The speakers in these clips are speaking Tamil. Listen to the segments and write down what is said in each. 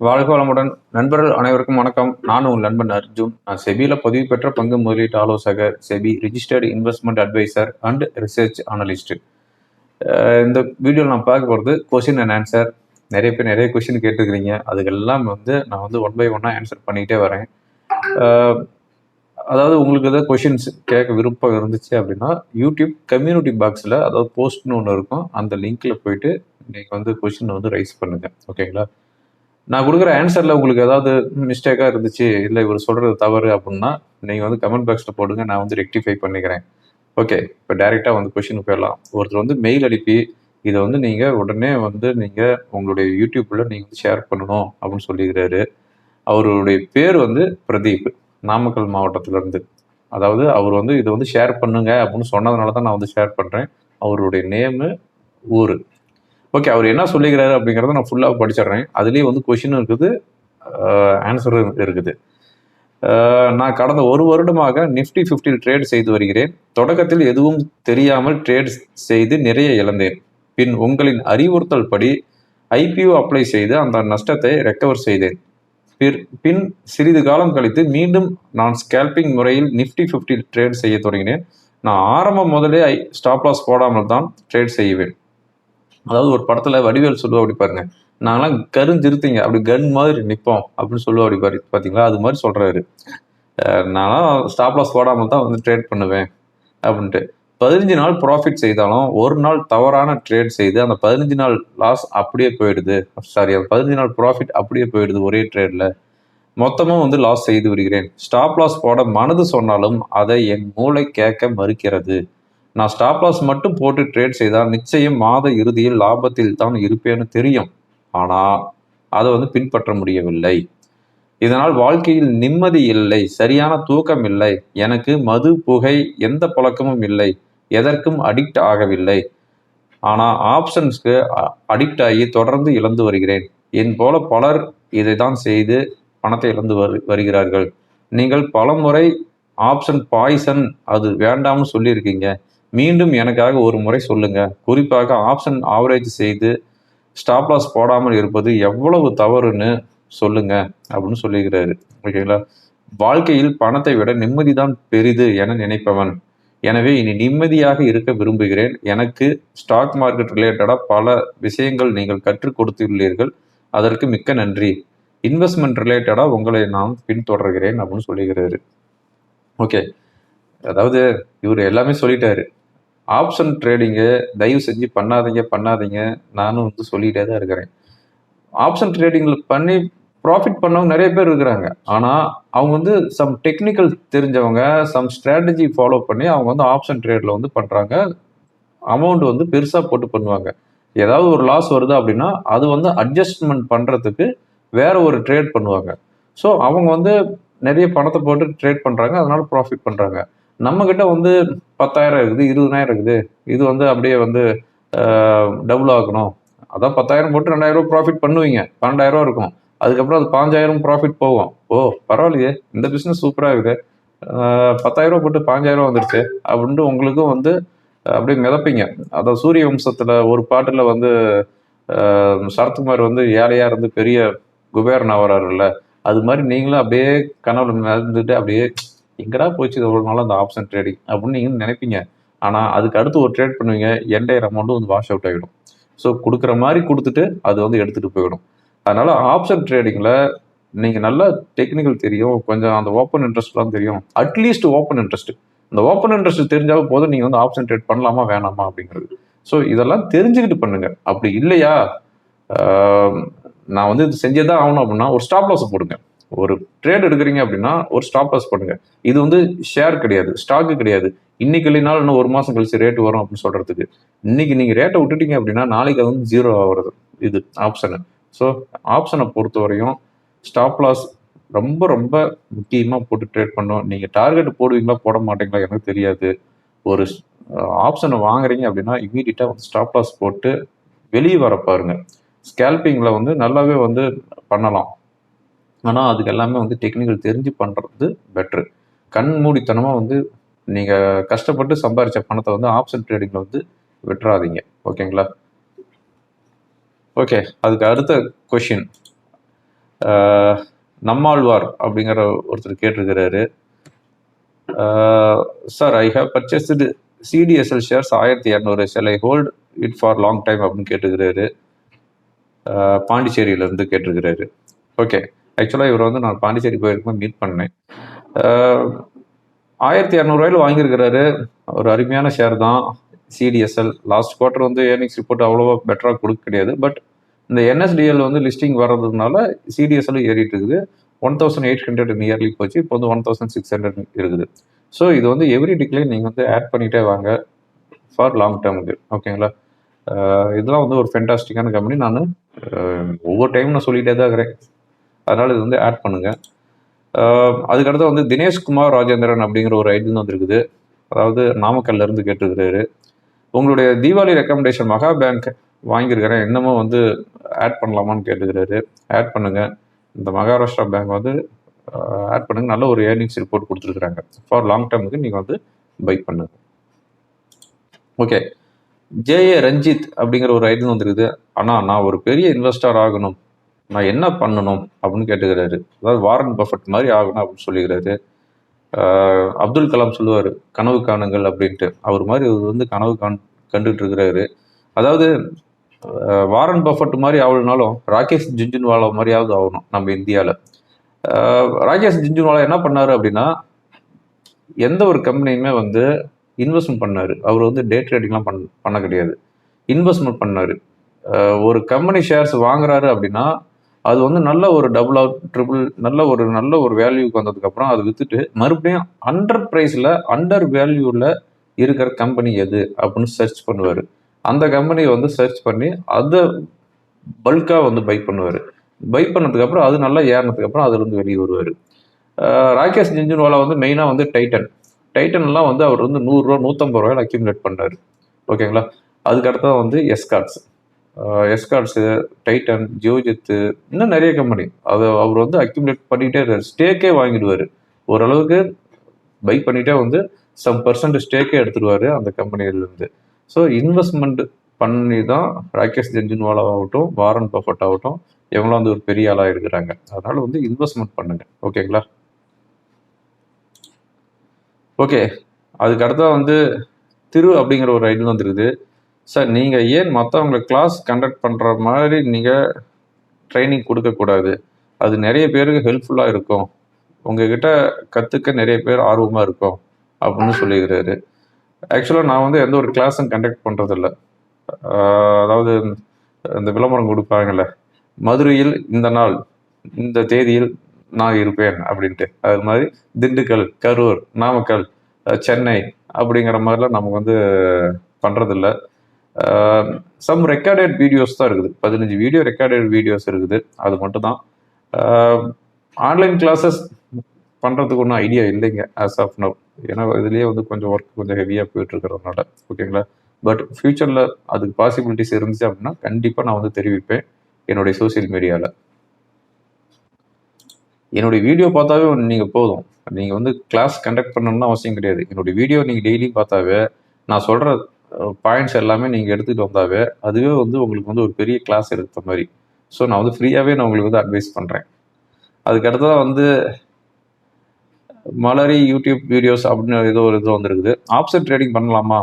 வாழ்க வளமுடன் நண்பர்கள் அனைவருக்கும் வணக்கம். நான் உங்கள் நண்பன் அர்ஜுன். நான் செபியில் பதிவு பெற்ற பங்கு முதலீட்டு ஆலோசகர் SEBI registered investment advisor and research analyst இந்த வீடியோவில் நான் பார்க்க போகிறது கொஷின் அண்ட் ஆன்சர் நிறைய பேர் நிறைய கொஷின் கேட்டுருக்கிறீங்க. அதுக்கெல்லாம் வந்து நான் வந்து ஒன் பை ஒன்னாக ஆன்சர் பண்ணிக்கிட்டே வரேன். அதாவது உங்களுக்கு ஏதாவது கொஷின்ஸ் கேட்க விருப்பம் இருந்துச்சு அப்படின்னா யூடியூப் கம்யூனிட்டி பாக்ஸில் அதாவது போஸ்ட்னு ஒன்று இருக்கும். அந்த லிங்க்கில் போயிட்டு நீங்கள் வந்து கொஷின் வந்து ரைஸ் பண்ணுங்கள் ஓகேங்களா நான் கொடுக்குற ஆன்சரில் உங்களுக்கு ஏதாவது மிஸ்டேக்காக இருந்துச்சு இல்லை இவர் சொல்கிறது தவறு அப்படின்னா நீங்கள் வந்து கமெண்ட் பாக்ஸில் போடுங்க நான் வந்து ரெக்டிஃபை பண்ணிக்கிறேன். ஓகே இப்போ டைரெக்டாக வந்து கொஷினுக்கு போயிடலாம். ஒருத்தர் வந்து மெயில் அனுப்பி இதை வந்து நீங்கள் உடனே வந்து நீங்கள் உங்களுடைய யூடியூப்பில் நீங்கள் வந்து ஷேர் பண்ணணும் அப்படின்னு சொல்லிக்கிறாரு. அவருடைய பேர் வந்து பிரதீப் நாமக்கல் மாவட்டத்திலேருந்து. அதாவது அவர் வந்து இதை வந்து ஷேர் பண்ணுங்க அப்படின்னு சொன்னதுனால தான் நான் வந்து ஷேர் பண்ணுறேன் அவருடைய நேமு ஊர். ஓகே அவர் என்ன சொல்லிக்கிறாரு அப்படிங்கிறத நான் ஃபுல்லாக படிச்சிடுறேன். அதுலேயே வந்து கொஷினும் இருக்குது ஆன்சரும் இருக்குது. நான் கடந்த ஒரு வருடமாக நிஃப்டி ஃபிஃப்டியில் ட்ரேட் செய்து வருகிறேன். தொடக்கத்தில் எதுவும் தெரியாமல் ட்ரேட் செய்து நிறைய இழந்தேன். பின் உங்களின் அறிவுறுத்தல் படி ஐபிஓ அப்ளை செய்து அந்த நஷ்டத்தை ரெக்கவர் செய்தேன். பின் சிறிது காலம் கழித்து மீண்டும் நான் ஸ்கேல்பிங் முறையில் நிஃப்டி ஃபிஃப்டி ட்ரேட் செய்ய தொடங்கினேன். நான் ஆரம்பம் முதலே ஐ ஸ்டாப் லாஸ் போடாமல் தான் ட்ரேட் செய்வேன். அதாவது ஒரு படத்துல வடிவேல் சொல்லுவா அப்படி பாருங்க நாங்களாம் கருஞ்சிருத்தீங்க அப்படி கன் மாதிரி நிற்போம் அப்படின்னு சொல்லுவா அப்படி பாரு பாத்தீங்களா? அது மாதிரி சொல்றாரு. நான்லாம் ஸ்டாப் லாஸ் போடாமல் தான் வந்து ட்ரேட் பண்ணுவேன் அப்படின்ட்டு. பதினஞ்சு நாள் ப்ராஃபிட் செய்தாலும் ஒரு நாள் தவறான ட்ரேட் செய்து அந்த பதினஞ்சு நாள் லாஸ் அப்படியே போயிடுது. சாரி அந்த பதினஞ்சு நாள் ப்ராஃபிட் அப்படியே போயிடுது ஒரே ட்ரேட்ல மொத்தமும் வந்து லாஸ் செய்து வருகிறேன் ஸ்டாப் லாஸ் போட மனது சொன்னாலும் அதை என் மூளை கேட்க மறுக்கிறது. நான் ஸ்டாப் லாஸ் மட்டும் போட்டு ட்ரேட் செய்தால் நிச்சயம் மாத இறுதியில் லாபத்தில் தான் இருப்பேன்னு தெரியும். ஆனால் அதை வந்து பின்பற்ற முடியவில்லை. இதனால் வாழ்க்கையில் நிம்மதி இல்லை சரியான தூக்கம் இல்லை எனக்கு மது புகை எந்த பழக்கமும் இல்லை எதற்கும் அடிக்ட் ஆகவில்லை. ஆனால் ஆப்ஷன்ஸ்க்கு அடிக்ட் ஆகி தொடர்ந்து இழந்து வருகிறேன். என் போல பலர் இதை தான் செய்து பணத்தை இழந்து வரு வருகிறார்கள். நீங்கள் பல முறை ஆப்ஷன் பாய்சன் அது வேண்டாம்னு சொல்லியிருக்கீங்க. மீண்டும் எனக்காக ஒரு முறை சொல்லுங்க. குறிப்பாக ஆப்ஷன் ஆவரேஜ் செய்து ஸ்டாப் லாஸ் போடாமல் இருப்பது எவ்வளவு தவறுன்னு சொல்லுங்க அப்படின்னு சொல்லிக்கிறாரு ஓகேங்களா வாழ்க்கையில் பணத்தை விட நிம்மதி தான் பெரிது என நினைப்பவன். எனவே இனி நிம்மதியாக இருக்க விரும்புகிறேன். எனக்கு ஸ்டாக் மார்க்கெட் ரிலேட்டடாக பல விஷயங்கள் நீங்கள் கற்றுக் கொடுத்துள்ளீர்கள். அதற்கு மிக்க நன்றி. இன்வெஸ்ட்மெண்ட் ரிலேட்டடாக உங்களை நான் பின்தொடர்கிறேன் அப்படின்னு சொல்லுகிறாரு ஓகே அதாவது இவர் எல்லாமே சொல்லிட்டாரு. ஆப்ஷன் ட்ரேடிங்கு தயவு செஞ்சு பண்ணாதீங்க பண்ணாதீங்க. நானும் வந்து சொல்லிகிட்டே தான் இருக்கிறேன். ஆப்ஷன் ட்ரேடிங்கில் பண்ணி ப்ராஃபிட் பண்ணவங்க நிறைய பேர் இருக்கிறாங்க. ஆனால் அவங்க வந்து சம் டெக்னிக்கல் தெரிஞ்சவங்க சம் ஸ்ட்ராட்டஜி ஃபாலோ பண்ணி அவங்க வந்து ஆப்ஷன் ட்ரேடில் வந்து பண்ணுறாங்க அமௌண்ட் வந்து பெருசாக போட்டு பண்ணுவாங்க. ஏதாவது ஒரு லாஸ் வருது அப்படின்னா அது வந்து அட்ஜஸ்ட்மெண்ட் பண்ணுறதுக்கு வேற ஒரு ட்ரேட் பண்ணுவாங்க. ஸோ அவங்க வந்து நிறைய பணத்தை போட்டு ட்ரேட் பண்ணுறாங்க அதனால ப்ராஃபிட் பண்ணுறாங்க நம்மக்கிட்ட வந்து பத்தாயிரம் இருக்குது இருபதாயிரம் இருக்குது. இது வந்து அப்படியே வந்து டபுள் ஆகணும். அதான் பத்தாயிரம் போட்டு ரெண்டாயிரம் ரூபா ப்ராஃபிட் பண்ணுவீங்க. பன்னெண்டாயிரம் ரூபா இருக்கும். அதுக்கப்புறம் அது பாஞ்சாயிரம் ப்ராஃபிட் போகும். ஓ பரவாயில்லையே. இந்த பிஸ்னஸ் சூப்பராக இருக்குது. பத்தாயிரம் ரூபா போட்டு பாஞ்சாயிரம் வந்துருச்சு. அப்படின்ட்டு உங்களுக்கும் வந்து அப்படியே மிதப்பீங்க. அதான் சூரிய வம்சத்தில் ஒரு பாட்டில் வந்து சரத்குமார் வந்து ஏழையாக இருந்து பெரிய குபேரன் ஆகிறாருல்ல அது மாதிரி நீங்களும் அப்படியே கனவுல நடந்துட்டு அப்படியே எங்கடா போச்சு இது ஒரு நாள் அந்த ஆப்ஷன் ட்ரேடிங் அப்படின்னு நீங்கள் நினைப்பீங்க. ஆனால் அதுக்கு அடுத்து ஒரு ட்ரேட் பண்ணுவீங்க என்டையர் அமௌண்ட்டும் வந்து வாஷ் அவுட் ஆகிடும் ஸோ கொடுக்குற மாதிரி கொடுத்துட்டு அது வந்து எடுத்துகிட்டு போயிடும். அதனால் ஆப்ஷன் ட்ரேடிங்கில் நீங்கள் நல்லா டெக்னிக்கல் தெரியும் கொஞ்சம் அந்த ஓப்பன் இன்ட்ரெஸ்ட்லாம் தெரியும். அட்லீஸ்ட் ஓப்பன் இன்ட்ரெஸ்ட் இந்த ஓப்பன் இன்ட்ரெஸ்ட் தெரிஞ்சாலும் போதும் நீங்கள் வந்து ஆப்ஷன் ட்ரேட் பண்ணலாமா வேணாமா அப்படிங்கிறது. ஸோ இதெல்லாம் தெரிஞ்சுக்கிட்டு பண்ணுங்க. அப்படி இல்லையா? நான் வந்து இது செஞ்சே தான் ஆகணும் அப்படின்னா ஒரு ஸ்டாப் லாஸ் போடுங்க. ஒரு ட்ரேட் எடுக்கிறீங்க அப்படின்னா ஒரு ஸ்டாப் லாஸ் பண்ணுங்க இது வந்து ஷேர் கிடையாது ஸ்டாக்கு கிடையாது. இன்னைக்கு இல்லைனாலும் இன்னும் ஒரு மாசம் கழிச்சு ரேட் வரும் அப்படின்னு சொல்றதுக்கு. இன்னைக்கு நீங்க ரேட்டை விட்டுட்டீங்க அப்படின்னா நாளைக்கு அது வந்து ஜீரோ ஆகுறது. இது ஆப்ஷனு ஸோ ஆப்ஷனை பொறுத்தவரையும் ஸ்டாப் லாஸ் ரொம்ப ரொம்ப முக்கியமாக போட்டு ட்ரேட் பண்ணோம் நீங்கள் டார்கெட் போடுவீங்களா போட மாட்டீங்களா எனக்கு தெரியாது. ஒரு ஆப்ஷனை வாங்குறீங்க அப்படின்னா இமீடியட்டாக வந்து ஸ்டாப் லாஸ் போட்டு வெளியே வர பாருங்க. ஸ்கேல்பிங்கில் வந்து நல்லாவே வந்து பண்ணலாம். ஆனால் அதுக்கு எல்லாமே வந்து டெக்னிக்கல் தெரிஞ்சு பண்ணுறது பெட்ரு கண் மூடித்தனமாக வந்து நீங்கள் கஷ்டப்பட்டு சம்பாரித்த பணத்தை வந்து ஆப்ஷன் ட்ரேடிங்கில் வந்து விட்டுறாதீங்க. ஓகேங்களா? ஓகே அதுக்கு அடுத்த கொஷின் நம்மாழ்வார் அப்படிங்கிற ஒருத்தர் கேட்டிருக்கிறாரு. Sir I have purchased CDSL shares ஆயிரத்தி இரநூறு. Shall I hold it for long time அப்படின்னு கேட்டுக்கிறாரு பாண்டிச்சேரியிலேருந்து கேட்டிருக்கிறாரு. ஓகே ஆக்சுவலாக இவர் வந்து நான் பாண்டிச்சேரி போயிருக்கும்போது மீட் பண்ணேன். ஆயிரத்தி இரநூறுவாயில் வாங்கியிருக்கிறாரு. ஒரு அருமையான ஷேர் தான். சிடிஎஸ்எல் லாஸ்ட் குவார்ட்டர் வந்து ஏர்னிங்ஸ் ரிப்போர்ட் அவ்வளோவா பெட்டராக கொடுக்க கிடையாது. பட் இந்த என்எஸ்டிஎல் வந்து லிஸ்டிங் வர்றதுனால சிடிஎஸ்எல் ஏறிட்டு இருக்குது. One thousand eight hundred nearly போச்சு. இப்போ வந்து ஒன் தௌசண்ட் சிக்ஸ் ஹண்ட்ரட் இருக்குது. ஸோ இது வந்து எவ்ரி டிக்லேயும் நீங்கள் வந்து ஆட் பண்ணிகிட்டே வாங்க ஃபார் லாங் டேர்முக்கு ஓகேங்களா இதெல்லாம் வந்து ஒரு ஃபென்டாஸ்டிக்கான கம்பெனி நான் ஒவ்வொரு டைமும் நான் சொல்லிகிட்டே தான் இருக்கிறேன். அதனால் இது வந்து ஆட் பண்ணுங்கள் அதுக்கடுத்து வந்து தினேஷ்குமார் ராஜேந்திரன் அப்படிங்கிற ஒரு ஐடி வந்துருக்குது அதாவது நாமக்கல்லேருந்து கேட்டிருக்கிறாரு. உங்களுடைய தீபாவளி ரெக்கமெண்டேஷன் மகா பேங்க் வாங்கியிருக்கிறேன். இன்னமும் வந்து ஆட் பண்ணலாமான்னு கேட்டுக்கிறாரு. ஆட் பண்ணுங்கள் இந்த மகாராஷ்டிரா பேங்க் வந்து ஆட் பண்ணுங்கள் நல்ல ஒரு ஏர்னிங்ஸ் ரிப்போர்ட் கொடுத்துருக்குறாங்க. ஃபார் லாங் டேர்முக்கு நீங்கள் வந்து பை பண்ணுங்கள் ஓகே ஜேஏ ரஞ்சித் அப்படிங்கிற ஒரு ஐடி வந்துருக்குது ஆனால் நான் ஒரு பெரிய இன்வெஸ்டர் ஆகணும். நான் என்ன பண்ணணும் அப்படின்னு கேட்டுக்கிறாரு. அதாவது வாரன் பஃபட் மாதிரி ஆகணும் அப்படின்னு சொல்லிக்கிறாரு. அப்துல் கலாம் சொல்லுவார் கனவு காணுங்கள் அப்படின்ட்டு. அவர் மாதிரி அவர் வந்து கனவு காண் கண்டுகிட்டு இருக்கிறாரு அதாவது வாரன் பஃபட் மாதிரி ஆகலனாலும் ராகேஷ் ஜிஞ்சுன்வாலா மாதிரியாவது ஆகணும் நம்ம இந்தியாவில் ராகேஷ் ஜிஞ்சுன்வாலா என்ன பண்ணாரு அப்படின்னா எந்த ஒரு கம்பெனியுமே வந்து இன்வெஸ்ட்மெண்ட் பண்ணார். அவர் வந்து டே ட்ரேடிங்லாம் பண்ண பண்ண கிடையாது. இன்வெஸ்ட்மெண்ட் பண்ணார். ஒரு கம்பெனி ஷேர்ஸ் வாங்குறாரு அப்படின்னா அது வந்து நல்ல ஒரு டபுள் அவுட் ட்ரிபிள் நல்ல ஒரு நல்ல ஒரு வேல்யூக்கு வந்ததுக்கப்புறம் அதை விற்றுட்டு மறுபடியும் அண்டர் ப்ரைஸில் அண்டர் வேல்யூவில் இருக்கிற கம்பெனி எது அப்படின்னு சர்ச் பண்ணுவார். அந்த கம்பெனியை வந்து சர்ச் பண்ணி அதை பல்காக வந்து பை பண்ணுவார். பை பண்ணதுக்கப்புறம் அது நல்லா ஏறினதுக்கப்புறம் அதுலேருந்து வெளியே வருவார். ராகேஷ் ஜிஞ்சுன்வாலா வந்து மெயினாக வந்து டைட்டன் டைட்டன்லாம் வந்து அவர் வந்து நூறுரூவா நூற்றம்பது ரூபாயில் அக்யூமுலேட் பண்ணார் ஓகேங்களா அதுக்கடுத்து வந்து எஸ்கார்ட்ஸ் எஸ்கார்ட்ஸு டைட்டன் ஜியோஜித்து இன்னும் நிறைய கம்பெனி அதை அவர் வந்து அக்யூமுலேட் பண்ணிக்கிட்டே இருக்காரு. ஸ்டேக்கே வாங்கிடுவார். ஓரளவுக்கு பை பண்ணிட்டே வந்து சம் பர்சன்ட் ஸ்டேக்கே எடுத்துடுவார் அந்த கம்பெனியிலேருந்து ஸோ இன்வெஸ்ட்மெண்ட் பண்ணி தான் ராகேஷ் ஜென்ஜின்வாலா ஆகட்டும் வாரன் பஃபட் ஆகட்டும் இவங்களாம் வந்து ஒரு பெரிய ஆளாக இருக்கிறாங்க. அதனால் வந்து இன்வெஸ்ட்மெண்ட் பண்ணுங்க. ஓகேங்களா ஓகே அதுக்கு அடுத்தா வந்து திரு அப்படிங்கிற ஒரு ஐடியில் வந்துருக்குது. சார் நீங்கள் ஏன் மற்றவங்களை கிளாஸ் கண்டக்ட் பண்ணுற மாதிரி நீங்கள் ட்ரைனிங் கொடுக்கக்கூடாது? அது நிறைய பேருக்கு ஹெல்ப்ஃபுல்லாக இருக்கும். உங்ககிட்ட கற்றுக்க நிறைய பேர் ஆர்வமாக இருக்கும் அப்படின்னு சொல்லிக்கிறாரு ஆக்சுவலாக நான் வந்து எந்த ஒரு கிளாஸும் கண்டக்ட் பண்ணுறதில்ல அதாவது இந்த விளம்பரம் கொடுப்பாங்கல்ல மதுரையில் இந்த நாள் இந்த தேதியில் நான் இருப்பேன் அப்படின்ட்டு. அது மாதிரி திண்டுக்கல் கரூர் நாமக்கல் சென்னை அப்படிங்கிற மாதிரிலாம் நமக்கு வந்து பண்ணுறதில்ல சம் ரெக்கார்டட் வீடியோஸ் தான் இருக்குது. பதினஞ்சு வீடியோ ரெக்கார்டட் வீடியோஸ் இருக்குது. அது மட்டும் தான் ஆன்லைன் கிளாஸஸ் பண்ணுறதுக்கு ஒன்றும் ஐடியா இல்லைங்க ஆஸ் ஆஃப் நவ் ஏன்னா இதுலேயே வந்து கொஞ்சம் ஒர்க் கொஞ்சம் ஹெவியாக போயிட்டு இருக்கிறதுனால ஓகேங்களா பட் ஃப்யூச்சரில் அதுக்கு பாசிபிலிட்டிஸ் இருந்துச்சு அப்படின்னா கண்டிப்பாக நான் வந்து தெரிவிப்பேன் என்னுடைய சோஷியல் மீடியாவில் என்னுடைய வீடியோ பார்த்தாவே நீங்கள் போதும். நீங்கள் வந்து கிளாஸ் கண்டக்ட் பண்ணணும்னு அவசியம் கிடையாது. என்னுடைய வீடியோ நீங்கள் டெய்லி பார்த்தாவே நான் சொல்கிற பாயிண்ட்ஸ் எல்லாமே நீங்கள் எடுத்துகிட்டு வந்தாவே அதுவே வந்து உங்களுக்கு வந்து ஒரு பெரிய கிளாஸ் எடுத்த மாதிரி. ஸோ நான் வந்து ஃப்ரீயாகவே நான் உங்களுக்கு வந்து அட்வைஸ் பண்ணுறேன் அதுக்கு வந்து மலரி யூடியூப் வீடியோஸ் அப்படின்னு ஏதோ ஒரு இது வந்திருக்குது. ஆப்ஷன் ட்ரேடிங் பண்ணலாமா?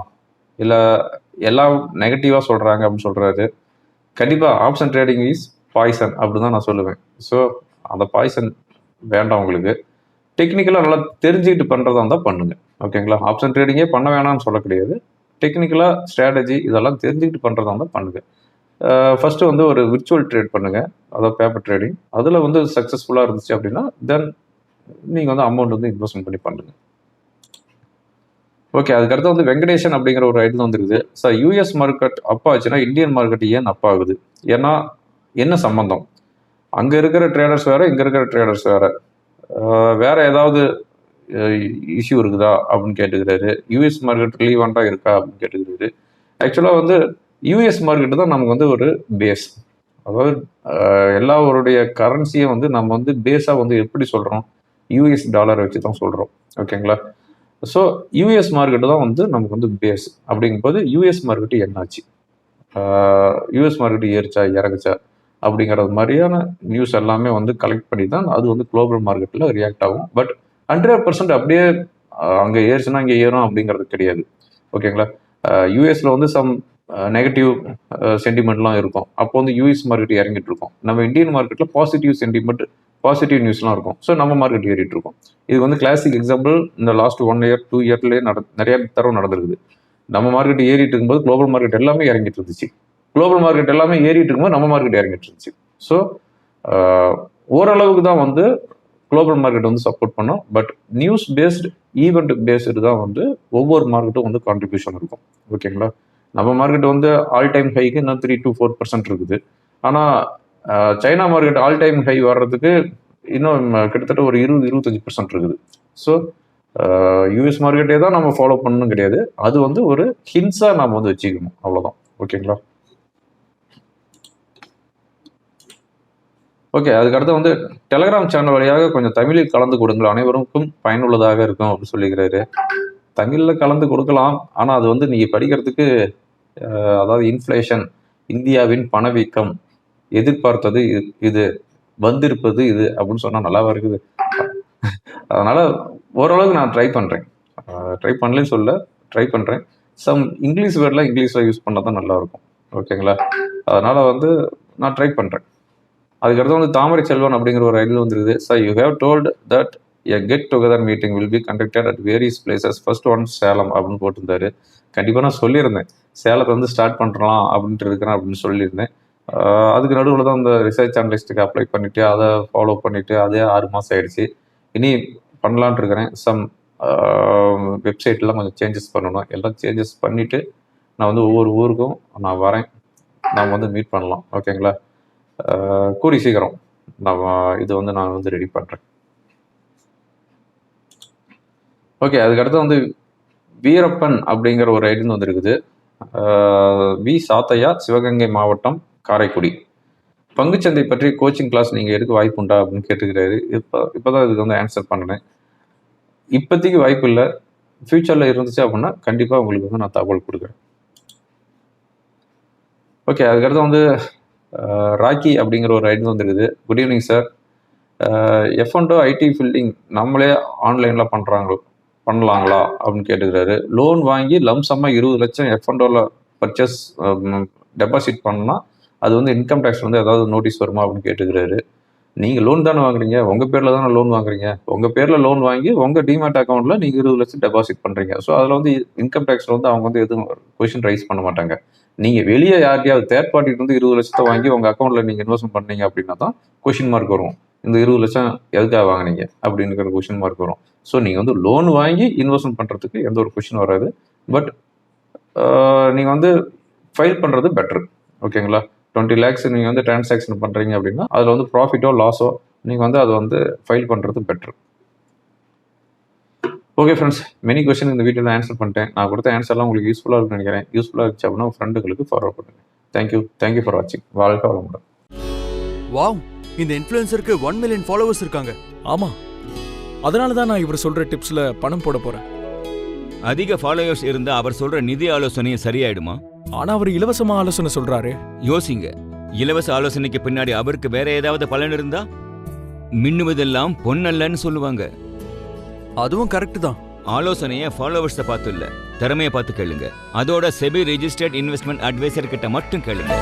இல்லை எல்லாம் நெகட்டிவாக சொல்கிறாங்க அப்படின்னு சொல்கிறாரு கண்டிப்பாக ஆப்ஷன் ட்ரேடிங் இஸ் பாய்சன் அப்படி தான் நான் சொல்லுவேன். ஸோ அந்த பாய்சன் வேண்டாம் உங்களுக்கு. டெக்னிக்கலாக நல்லா தெரிஞ்சுக்கிட்டு பண்ணுறதா இருந்தால் பண்ணுங்க. ஓகேங்களா ஆப்ஷன் ட்ரேடிங்கே பண்ண வேணாம்னு சொல்ல கிடையாது. டெக்னிக்கலாக ஸ்ட்ராட்டஜி இதெல்லாம் தெரிஞ்சுக்கிட்டு பண்ணுறதா இருந்தால் பண்ணுங்கள் ஃபஸ்ட்டு வந்து ஒரு விர்ச்சுவல் ட்ரேட் பண்ணுங்கள் அதாவது பேப்பர் ட்ரேடிங் அதில் வந்து சக்ஸஸ்ஃபுல்லாக இருந்துச்சு அப்படின்னா தென் நீங்கள் வந்து அமௌண்ட் வந்து இன்வெஸ்ட்மெண்ட் பண்ணி பண்ணுங்கள் ஓகே அதுக்கடுத்து வந்து வெங்கடேஷன் அப்படிங்கிற ஒரு ஐடியில் வந்துருக்குது. சார் யூஎஸ் மார்க்கெட் அப் ஆச்சுன்னா இந்தியன் மார்க்கெட் ஏன் அப் ஆகுது? ஏன்னா என்ன சம்மந்தம் அங்கே இருக்கிற ட்ரேடர்ஸ் வேறு இங்கே இருக்கிற ட்ரேடர்ஸ் வேறு. வேறு ஏதாவது இஷ்யூ இருக்குதா அப்படின்னு கேட்டுக்கிறாரு. யூஎஸ் மார்க்கெட் ரிலீவெண்ட்டாக இருக்கா அப்படின்னு கேட்டுக்கிறாரு. ஆக்சுவலாக வந்து யூஎஸ் மார்க்கெட் தான் நமக்கு வந்து ஒரு பேஸ் அதாவது எல்லாருடைய கரன்சியை வந்து நம்ம வந்து பேஸாக வந்து எப்படி சொல்கிறோம் யூஎஸ் டாலரை வச்சு தான் சொல்கிறோம் ஓகேங்களா ஸோ யூஎஸ் மார்க்கெட்டு தான் வந்து நமக்கு வந்து பேஸ் அப்படிங்கும்போது யூஎஸ் மார்க்கெட்டு என்னாச்சு? யூஎஸ் மார்க்கெட்டு ஏறிச்சா இறங்குச்சா? அப்படிங்கிறது மாதிரியான நியூஸ் எல்லாமே வந்து கலெக்ட் பண்ணி தான் அது வந்து குளோபல் மார்க்கெட்டில் ரியாக்ட் ஆகும். பட் ஹண்ட்ரட் பர்சன்ட் அப்படியே அங்கே ஏறுச்சுன்னா இங்கே ஏறும் அப்படிங்கிறது கிடையாது. ஓகேங்களா? யூஎஸில் வந்து சம் நெகட்டிவ் சென்டிமெண்ட்லாம் இருக்கும். அப்போ வந்து யூஎஸ் மார்க்கெட் இறங்கிட்டு இருக்கும் நம்ம இந்தியன் மார்க்கெட்டில் பாசிட்டிவ் சென்டிமெண்ட் பாசிட்டிவ் நியூஸ்லாம் இருக்கும். ஸோ நம்ம மார்க்கெட் ஏறிட்டு இருக்கோம் இது வந்து கிளாசிக் எக்ஸாம்பிள் இந்த லாஸ்ட் ஒன் இயர் டூ இயர்லேயே நட நிறைய தடவை நடந்திருக்குது. நம்ம மார்க்கெட் ஏறிட்டு இருக்கும்போது குளோபல் மார்க்கெட் எல்லாமே இறங்கிட்டு இருந்துச்சு குளோபல் மார்க்கெட் எல்லாமே ஏறிட்டு இருக்கும்போது நம்ம மார்க்கெட் இறங்கிட்டு இருந்துச்சு ஸோ ஓரளவுக்கு தான் வந்து குளோபல் மார்க்கெட் வந்து சப்போர்ட் பண்ணும். But news based event based தான் வந்து ஒவ்வொரு மார்க்கெட்டும் வந்து கான்ட்ரிபியூஷன் இருக்கும். ஓகேங்களா நம்ம மார்க்கெட் வந்து ஆல் டைம் ஹைக்கு இன்னும் த்ரீ டு ஃபோர் பர்சன்ட் இருக்குது. ஆனால் China market all time high வர்றதுக்கு இன்னும் கிட்டத்தட்ட ஒரு இருபது இருபத்தஞ்சி பர்சன்ட் இருக்குது. ஸோ யூஎஸ் மார்க்கெட்டே தான் நம்ம ஃபாலோ பண்ணணும் கிடையாது. அது வந்து ஒரு ஹின்ஸாக நம்ம வந்து வச்சுக்கணும். அவ்வளோதான் ஓகேங்களா ஓகே அதுக்கடுத்து வந்து டெலகிராம் சேனல் வழியாக கொஞ்சம் தமிழில் கலந்து கொடுங்கள். அனைவருக்கும் பயனுள்ளதாக இருக்கும் அப்படின்னு சொல்லிக்கிறாரு. தமிழில் கலந்து கொடுக்கலாம். ஆனால் அது வந்து நீங்கள் படிக்கிறதுக்கு அதாவது இன்ஃப்ளேஷன் இந்தியாவின் பணவீக்கம் எதிர்பார்த்தது இது- வந்திருப்பது இது அப்படின்னு சொன்னால் நல்லாவா இருக்குது? அதனால் ஓரளவுக்கு நான் ட்ரை பண்ணுறேன் ட்ரை பண்ணலன்னு சொல்ல ட்ரை பண்ணுறேன் சம் இங்கிலீஷ் வேர்டில் இங்கிலீஷில் யூஸ் பண்ணால் தான் நல்லாயிருக்கும். ஓகேங்களா அதனால் வந்து நான் ட்ரை பண்ணுறேன் அதுக்கடுத்து வந்து தாமரை செல்வன் அப்படிங்கிற ஒரு ஐடியில் வந்துருக்குது. Sir you have told that a get together meeting will be conducted at various places first one Salem அப்படின்னு போட்டிருந்தாரு. கண்டிப்பாக நான் சொல்லியிருந்தேன். சேலத்தை வந்து ஸ்டார்ட் பண்ணுறலாம் அப்படின்ட்டு இருக்கிறேன் அப்படின்னு சொல்லியிருந்தேன். அதுக்கு நடுவில் தான் அந்த ரிசர்ச் அனலிஸ்ட்டுக்கு அப்ளை பண்ணிவிட்டு அதை ஃபாலோ பண்ணிவிட்டு அதே ஆறு மாதம் ஆயிடுச்சு. இனி பண்ணலான்ட்டு இருக்கிறேன். சம் வெப்சைட்லாம் கொஞ்சம் சேஞ்சஸ் பண்ணணும். எல்லாம் சேஞ்சஸ் பண்ணிவிட்டு நான் வந்து ஒவ்வொரு ஊருக்கும் நான் வரேன். நாம் வந்து மீட் பண்ணலாம். ஓகேங்களா கூடி சீக்கிரம். நம்ம இது வந்து நான் வந்து ரெடி பண்ணுறேன் ஓகே அதுக்கடுத்து வந்து வீரப்பன் அப்படிங்கிற ஒரு ஐடின்னு வந்துருக்குது. வி. சாத்தையா சிவகங்கை மாவட்டம் காரைக்குடி. பங்குச்சந்தை பற்றி கோச்சிங் கிளாஸ் நீங்கள் எடுக்க வாய்ப்பு உண்டா அப்படின்னு கேட்டுக்கிறாரு. இப்போ இப்போ தான் இதுக்கு வந்து ஆன்சர் பண்ணுறேன் இப்போதைக்கு வாய்ப்பு இல்லை. ஃப்யூச்சரில் இருந்துச்சு அப்படின்னா கண்டிப்பாக உங்களுக்கு வந்து நான் தகவல் கொடுக்குறேன். ஓகே அதுக்கடுத்து வந்து ராக்கி அப்படிங்கிற ஒரு ஐடி வந்துருக்குது. Good evening sir F and O IT filing நம்மளே ஆன்லைனில் பண்ணுறாங்களோ பண்ணலாங்களா? அப்படின்னு கேட்டுக்கிறாரு. லோன் வாங்கி லம்சம்மாக இருபது லட்சம் எஃப் அண்டோவில் பர்ச்சேஸ் டெபாசிட் பண்ணால் அது வந்து இன்கம் டேக்ஸ் வந்து ஏதாவது நோட்டீஸ் வருமா அப்படின்னு கேட்டுக்கிறாரு. நீங்கள் லோன் தானே வாங்குறீங்க? உங்கள் பேரில் தானே லோன் வாங்குறீங்க? உங்கள் பேரில் லோன் வாங்கி உங்கள் டிமேட் அக்கௌண்ட்டில் நீங்கள் இருபது லட்சம் டெபாசிட் பண்ணுறீங்க ஸோ அதில் வந்து இன்கம் டேக்ஸில் வந்து அவங்க வந்து எதுவும் கொஷின் ரைஸ் பண்ண மாட்டாங்க. நீங்கள் வெளியே யார்ட்டையாவது தேர்ட் பார்ட்டிட்டு வந்து இருபது லட்சத்தை வாங்கி உங்கள் அக்கௌண்ட்டில் நீங்கள் இன்வெஸ்ட் பண்ணீங்க அப்படின்னா தான் கொஷின் மார்க் வரும். இந்த இருபது லட்சம் எதுக்காக வாங்குனீங்க? அப்படிங்கிற கொஷின் மார்க் வரும். ஸோ நீங்கள் வந்து லோன் வாங்கி இன்வெஸ்ட்மெண்ட் பண்ணுறதுக்கு எந்த ஒரு கொஷின் வராது. பட் நீங்கள் வந்து ஃபைல் பண்ணுறது பெட்ரு ஓகேங்களா டுவெண்ட்டி லேக்ஸ் நீங்கள் வந்து டிரான்சாக்ஷன் பண்ணுறீங்க அப்படின்னா அதில் வந்து ப்ராஃபிட்டோ லாஸோ நீங்கள் வந்து அதை வந்து ஃபைல் பண்ணுறது பெட்ரு ஓகே ஃப்ரெண்ட்ஸ் மெனி கொஸ்டின் இந்த வீடியோவில் ஆன்சர் பண்ணிட்டேன். நான் கொடுத்த ஆன்சர்லாம் உங்களுக்கு யூஸ்ஃபுல்லாக இருக்குன்னு நினைக்கிறேன். யூஸ்ஃபுல்லாக இருந்துச்சு அப்படின்னா உங்கள் ஃப்ரெண்டுகளுக்கு ஃபார்வர்ட் பண்ணுங்கள் thank you thank you for வாட்சிங் வாழ்க்கை வளமுடன். வாவ் இந்த இன்ஃப்ளூயன்சருக்கு ஒன் மில்லியன் ஃபாலோவர்ஸ் இருக்காங்க. ஆமா. அதனால தான் நான் இவர் சொல்ற டிப்ஸ்ல பணம் போட போறேன். அதிக ஃபாலோயர்ஸ் இருந்தா அவர் சொல்ற நிதி ஆலோசனையும் சரியாயிடுமா? ஆனா அவர் இலவசமா ஆலோசனை சொல்றாரு. யோசிங்க. இலவச ஆலோசனைக்கு பின்னாடி அவருக்கு வேற ஏதாவது பலன் இருந்தா? மின்னுவதெல்லாம் பொன்னல்லன்னு சொல்லுவாங்க. அதுவும் கரெக்ட் தான். ஆலோசனைய ஃபாலோவர்ஸை பார்த்து இல்ல திறமையை பார்த்து கேளுங்க. அதோட செபி ரெஜிஸ்டர்ட் இன்வெஸ்ட்மெண்ட் அட்வைசர் கிட்ட மட்டும் கேளுங்க.